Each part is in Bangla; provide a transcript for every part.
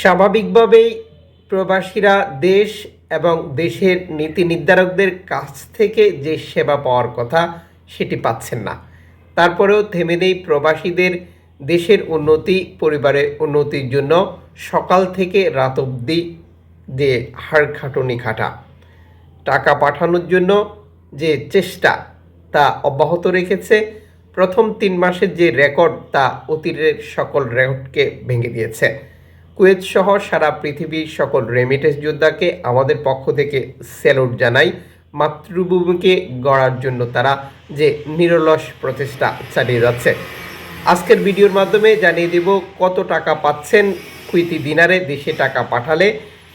স্বাভাবিকভাবেই প্রবাসীরা দেশ এবং দেশের নীতি নির্ধারকদের কাছ থেকে যে সেবা পাওয়ার কথা সেটি পাচ্ছেন না। তারপরেও থেমে নেই প্রবাসীদের দেশের উন্নতি, পরিবারের উন্নতির জন্য সকাল থেকে রাত অবধি যে হাড় খাটুনি খাটা। টাকা পাঠানোর জন্য যে চেষ্টা তা অব্যাহত রেখেছে, প্রথম তিন মাসের যে রেকর্ড তা অতীতের সকল রেকর্ডকে ভেঙে দিয়েছে। কুয়েত সহ সারা পৃথিবীর সকল রেমিটেন্স যোদ্ধাকে আমাদের পক্ষ থেকে স্যালুট জানাই। মাতৃভূমিকে গড়ার জন্য তারা যে নিরলস প্রচেষ্টা চালিয়ে যাচ্ছে। আজকের ভিডিওর মাধ্যমে জানিয়ে দেব কত টাকা পাচ্ছেন কুইতি দিনারে দেশে টাকা পাঠালে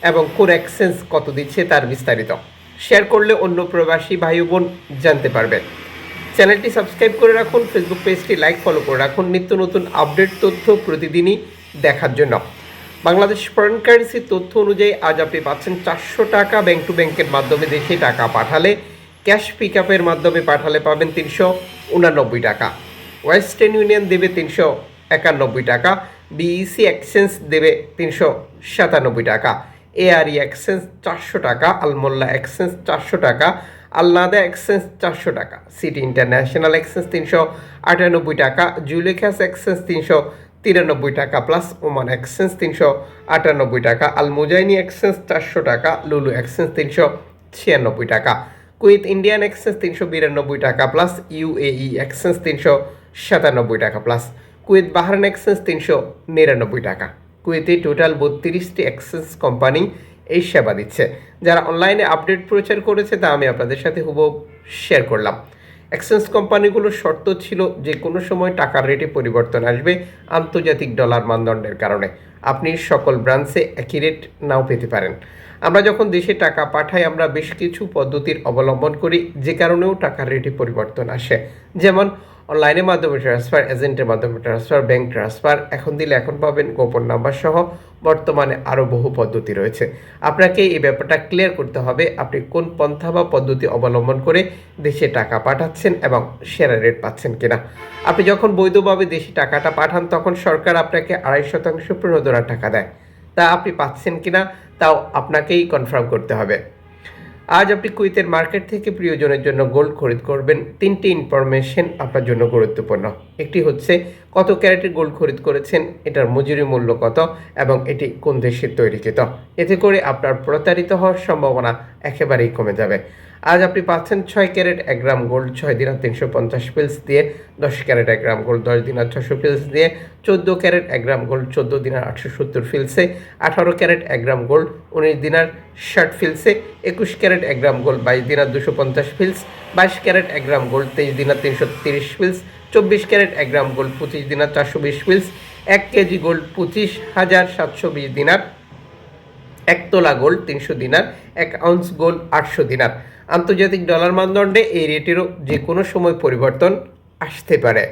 এবং কোন এক্সচেঞ্জ কত দিচ্ছে তার বিস্তারিত। শেয়ার করলে অন্য প্রবাসী ভাই বোন জানতে পারবেন চ্যানেলটি সাবস্ক্রাইব করে রাখুন ফেসবুক পেজটি লাইক ফলো করে রাখুন। নিত্য নতুন আপডেট তথ্য প্রতিদিনই দেখার জন্য। বাংলাদেশ ফরেন কারেন্সির তথ্য অনুযায়ী আজ আপনি পাচ্ছেন চারশো টাকা ব্যাংক টু ব্যাংকের মাধ্যমে দেশে টাকা পাঠালে ক্যাশ পিক আপের মাধ্যমে পাঠালে পাবেন তিনশো উনানব্বই টাকা। ওয়েস্টার্ন ইউনিয়ন দেবে তিনশো একানব্বই টাকা বিইসি এক্সচেঞ্জ দেবে তিনশো সাতানব্বই টাকা এআরই এক্সচেঞ্জ চারশো টাকা আলমোল্লা এক্সচেঞ্জ চারশো টাকা আলনাদা এক্সচেঞ্জ চারশো টাকা সিটি ইন্টারন্যাশনাল এক্সচেঞ্জ তিনশো আটানব্বই টাকা জুলেখাস এক্সচেঞ্জ তিনশো তিরানব্বই টাকা প্লাস ওমান এক্সচেঞ্জ তিনশো আটানব্বই টাকা আল মুজাইনি এক্সচেঞ্জ চারশো টাকা লুলু এক্সচেঞ্জ তিনশো ছিয়ানব্বই টাকা। কুইথ ইন্ডিয়ান এক্সচেঞ্জ তিনশো বিরানব্বই টাকা প্লাস ইউএই এক্সচেঞ্জ তিনশো সাতানব্বই টাকা প্লাস কুয়েত বাহারান এক্সচেঞ্জ তিনশো নিরানব্বই টাকা। কুয়েতে টোটাল বত্রিশটি এক্সচেঞ্জ কোম্পানি এই সেবা দিচ্ছে। যারা অনলাইনে আপডেট প্রচার করেছে তা আমি আপনাদের সাথে হুবহু শেয়ার করলাম। এক্সচেঞ্জ কোম্পানিগুলোর শর্ত ছিল যে কোনো সময় টাকার রেটে পরিবর্তন আসবে আন্তর্জাতিক ডলার মানদণ্ডের কারণে। আপনি সকল ব্রাঞ্চে একই রেট নাও পেতে পারেন। আমরা যখন দেশে টাকা পাঠাই, আমরা বেশ কিছু পদ্ধতির অবলম্বন করি, যে কারণেও টাকার রেটে পরিবর্তন আসে। যেমন অনলাইনের মাধ্যমে ট্রান্সফার এজেন্টের মাধ্যমে ট্রান্সফার ব্যাংক ট্রান্সফার এখন দিলে এখন পাবেন গোপন নাম্বার সহ বর্তমানে আরও বহু পদ্ধতি রয়েছে। আপনাকে এই ব্যাপারটা ক্লিয়ার করতে হবে, আপনি কোন পন্থা বা পদ্ধতি অবলম্বন করে দেশে টাকা পাঠাচ্ছেন এবং সেরা রেট পাচ্ছেন কিনা। আপনি যখন বৈধভাবে দেশে টাকাটা পাঠান, তখন সরকার আপনাকে আড়াই শতাংশ প্রণোদনা টাকা দেয়। তা আপনি পাচ্ছেন কিনা, তাও আপনাকেই কনফার্ম করতে হবে। আজ আপনি কুইতের মার্কেট থেকে প্রিয়জনের জন্য গোল্ড খরিদ করবেন। তিনটি ইনফরমেশন আপনার জন্য গুরুত্বপূর্ণ। একটি হচ্ছে, কত ক্যারেটের গোল্ড খরিদ করেছেন, এটার মজুরি মূল্য কত এবং এটি কোন দেশের তৈরিকৃত? এতে করে আপনার প্রতারিত হওয়ার সম্ভাবনা একেবারেই কমে যাবে। আজ আপনি পাচ্ছেন ছয় ক্যারেট, এক গ্রাম গোল্ড, ছয় দিনার তিনশো পঞ্চাশ পিলস দিয়ে দশ ক্যারেট, এক গ্রাম গোল্ড, দশ দিনার ছশো পিলস দিয়ে চোদ্দ ক্যারেট, এক গ্রাম গোল্ড, চোদ্দ দিনার আটশো সত্তর ফিলসে আঠারো ক্যারেট, এক গ্রাম গোল্ড, উনিশ দিনার ষাট ফিলসে একুশ ক্যারেট, এক গ্রাম গোল্ড, বাইশ দিনার দুশো পঞ্চাশ ফিলস বাইশ ক্যারেট, এক গ্রাম গোল্ড, তেইশ দিনার তিনশো তিরিশ ফিলস চব্বিশ ক্যারেট, এক গ্রাম গোল্ড, পঁচিশ দিনার চারশো বিশ ফিলস এক কেজি গোল্ড, পঁচিশ হাজার সাতশো বিশ দিনার এক তোলা গোল্ড তিনশো দিনার, এক আউন্স গোল্ড আটশো দিনার। আন্তর্জাতিক ডলার মানদণ্ডে এই রেটেরও যে কোনো সময় পরিবর্তন আসতে পারে।